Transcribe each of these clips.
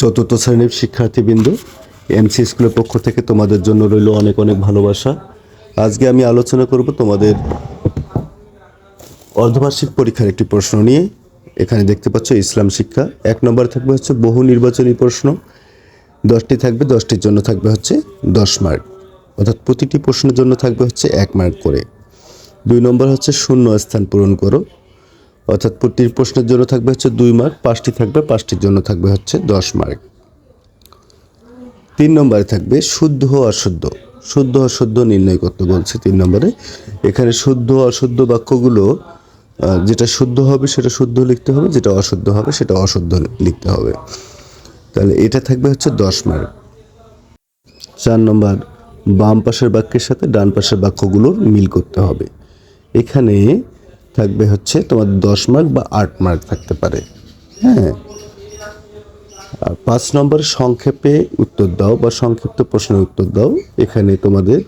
চতুর্থ শ্রেণির শিক্ষার্থীবৃন্দ, এমসি স্কুলের পক্ষ থেকে তোমাদের জন্য রইল অনেক অনেক ভালোবাসা। আজকে আমি আলোচনা করব তোমাদের অর্ধবার্ষিক পরীক্ষার একটি প্রশ্ন নিয়ে। এখানে দেখতে পাচ্ছ ইসলাম শিক্ষা। এক নম্বর থাকবে হচ্ছে বহু নির্বাচনী প্রশ্ন। দশটি থাকবে, দশটির জন্য থাকবে হচ্ছে দশ মার্ক। অর্থাৎ প্রতিটি প্রশ্নের জন্য থাকবে হচ্ছে এক মার্ক করে। দুই নম্বর হচ্ছে শূন্য স্থান পূরণ করো। অর্থাৎ প্রতি প্রশ্নের জন্য থাকবে হচ্ছে দুই মার্ক পাঁচটি থাকবে, পাঁচটির জন্য থাকবে হচ্ছে দশ মার্ক তিন নম্বরে থাকবে শুদ্ধ অশুদ্ধ। শুদ্ধ অশুদ্ধ নির্ণয় করতে বলছে তিন নম্বরে। এখানে শুদ্ধ অশুদ্ধ বাক্যগুলো যেটা শুদ্ধ হবে সেটা শুদ্ধ লিখতে হবে, যেটা অশুদ্ধ হবে সেটা অশুদ্ধ লিখতে হবে। তাহলে এটা থাকবে হচ্ছে দশ মার্ক চার নম্বর, বাম পাশের বাক্যের সাথে ডান পাশের বাক্যগুলোর মিল করতে হবে। এখানে থাকবে হচ্ছে তোমার দশ মার্ক বা আট মার্ক থাকতে পারে। হ্যাঁ। আর পাঁচ নম্বরে সংক্ষেপে উত্তর দাও বা সংক্ষিপ্ত প্রশ্নের উত্তর দাও। এখানে তোমাদের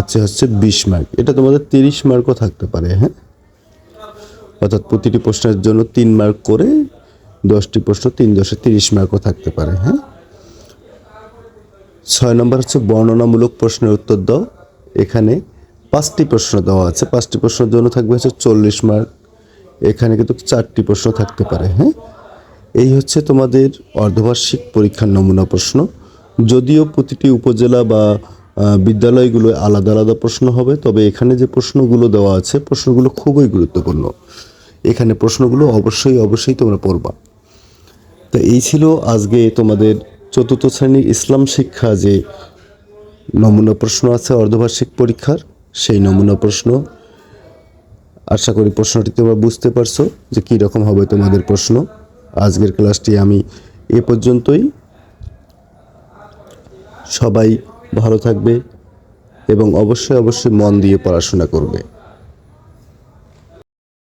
আছে হচ্ছে বিশ মার্ক এটা তোমাদের তিরিশ মার্কও থাকতে পারে হ্যাঁ। অর্থাৎ প্রতিটি প্রশ্নের জন্য তিন মার্ক করে দশটি প্রশ্ন তিন দশে তিরিশ মার্কও থাকতে পারে হ্যাঁ। ছয় নম্বর হচ্ছে বর্ণনামূলক প্রশ্নের উত্তর দাও। এখানে পাঁচটি প্রশ্ন দেওয়া আছে। পাঁচটি প্রশ্নের জন্য থাকবে হচ্ছে চল্লিশ মার্ক। এখানে কিন্তু চারটি প্রশ্ন থাকতে পারে হ্যাঁ? এই হচ্ছে তোমাদের অর্ধবার্ষিক পরীক্ষার নমুনা প্রশ্ন। যদিও প্রতিটি উপজেলা বা বিদ্যালয়গুলো আলাদা আলাদা প্রশ্ন হবে, তবে এখানে যে প্রশ্নগুলো দেওয়া আছে, প্রশ্নগুলো খুবই গুরুত্বপূর্ণ। এখানে প্রশ্নগুলো অবশ্যই অবশ্যই তোমরা পড়বা। তো এই ছিল আজকে তোমাদের চতুর্থ শ্রেণির ইসলাম শিক্ষা যে নমুনা প্রশ্ন আছে অর্ধবার্ষিক পরীক্ষার। সেই নমুনা প্রশ্ন। আশা করি প্রশ্নটি তোমরা বুঝতে পারছ যে কী রকম হবে তোমাদের প্রশ্ন। আজকের ক্লাসটি আমি এ পর্যন্তই। সবাই ভালো থাকবে এবং অবশ্যই অবশ্যই মন দিয়ে পড়াশোনা করবে।